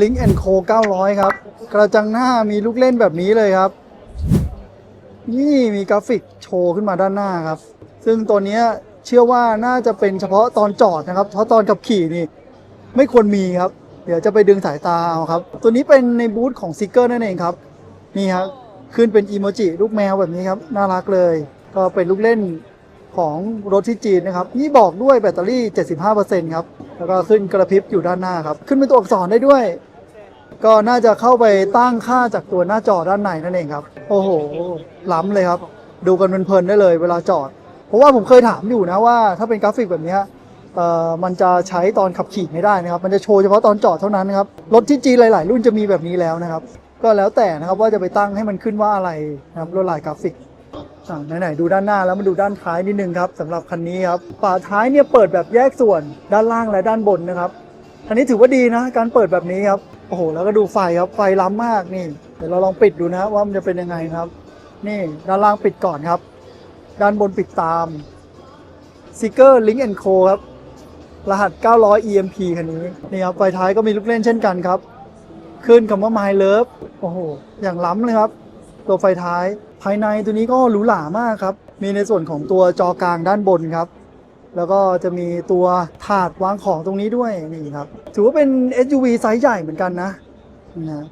Link Co 900 ครับ กระจังหน้ามีลูกเล่นแบบนี้เลยครับ นี่มีกราฟิกโชว์ขึ้นมาด้านหน้าครับ ซึ่งตัวนี้เชื่อว่าน่าจะเป็นเฉพาะตอนจอดนะครับ เพราะตอนขับขี่นี่ไม่ควรมีครับ เดี๋ยวจะไปดึงสายตาเอาครับ ตัวนี้เป็นในบูธของซิกเกอร์นั่นเองครับ นี่ครับขึ้นเป็นอีโมจิลูกแมวแบบนี้ครับ น่ารักเลย ก็เป็นลูกเล่นของรถที่จีนนะครับ นี่บอกด้วยแบตเตอรี่ 75%ครับ แล้วก็ขึ้นกระพริบอยู่ด้านหน้าครับ ขึ้นเป็นตัวอักษรได้ด้วย ก็น่าจะเข้าไปตั้งค่าจากตัวหน้าจอด้านในนั่นเองครับ โอ้โห ล้ำเลยครับ ดูกันเพลินๆได้เลยเวลาจอด เพราะว่าผมเคยถามอยู่นะว่า ถ้าเป็นกราฟิกแบบนี้เอ่อมันจะใช้ตอนขับขี่ไม่ได้นะครับ มันจะโชว์เฉพาะตอนจอดเท่านั้นครับรถที่จีนหลาย ๆ รุ่นจะมีแบบนี้แล้วนะครับ ก็แล้วแต่นะครับว่าจะไปตั้งให้มันขึ้นว่าอะไรนะครับลวดลายกราฟิก อะไหนๆดูด้านหน้าแล้วมาดูด้านท้ายนิดนึงครับสำหรับคันนี้ครับฝาท้ายเนี่ยเปิดแบบแยกส่วนด้านล่างและด้านบนนะครับอันนี้ถือว่าดีนะ การเปิดแบบนี้ครับโอ้โหแล้วก็ดูไฟครับไฟล้ำมากนี่ เดี๋ยวเราลองปิดดูนะว่ามันจะเป็นยังไงครับ นี่ด้านล่างปิดก่อนครับ ด้านบนปิดตามสติกเกอร์ Link Co ครับรหัส 900 EMP คันนี้นี่ครับไฟท้ายก็มีลูกเล่นเช่นกันครับ ขึ้นคำว่า My Love โอ้โห อย่างล้ำเลยครับ ตัวไฟท้าย ภายในตัวนี้ก็หรูหรามากครับ มีในส่วนของตัวจอกลางด้านบนครับ แล้วก็จะมีตัวถาดวางของตรงนี้ด้วยนี่ครับ ถือว่าเป็น SUV ไซส์ใหญ่เหมือนกันนะนะ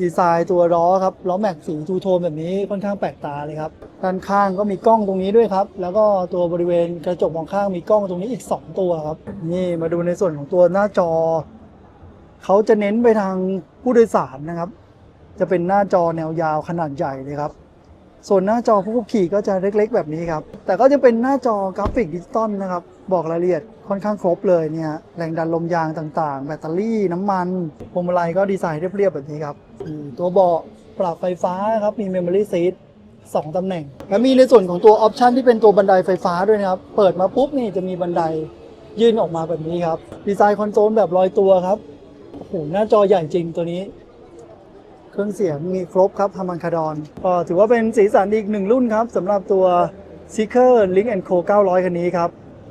ดีไซน์ตัวล้อครับล้อแม็กสีทูโทนแบบนี้ค่อนข้างแปลกตาเลยครับด้านข้างก็มีกล้องตรงนี้ด้วยครับ แล้วก็ตัวบริเวณกระจกมองข้างมีกล้องตรงนี้อีก 2 ตัวครับ นี่มาดูในส่วนของตัวหน้าจอ เขาจะเน้นไปทางผู้โดยสารนะครับ จะเป็นหน้าจอแนวยาวขนาดใหญ่เลยครับ ส่วนหน้าจอผู้ขับขี่ก็จะเล็กๆ แบบนี้ครับ แต่ก็จะเป็นหน้าจอกราฟิกดิจิตอลนะครับ บอกรายละเอียดค่อนข้างครบเลยเนี่ย แรงดันลมยางต่างๆ แบตเตอรี่น้ำมันพวงมาลัยก็ดีไซน์เรียบๆแบบนี้ครับ ตัวเบาะปรับไฟฟ้าครับ มี Memory Seat สองตำแหน่ง และมีในส่วนของตัวออปชันที่เป็นตัวบันไดไฟฟ้าด้วยนะครับ เปิดมาปุ๊บนี่จะมีบันไดยื่นออกมาแบบนี้ครับ ดีไซน์คอนโซลแบบลอยตัวครับโอ้โหหน้าจอใหญ่จริงตัวนี้ เครื่องเสียงมีครบครับฮามันคาดอนก็ถือว่าเป็นสีสันอีกหนึ่งรุ่นครับสำหรับตัว Seeker Link Co 900 คันนี้ครับ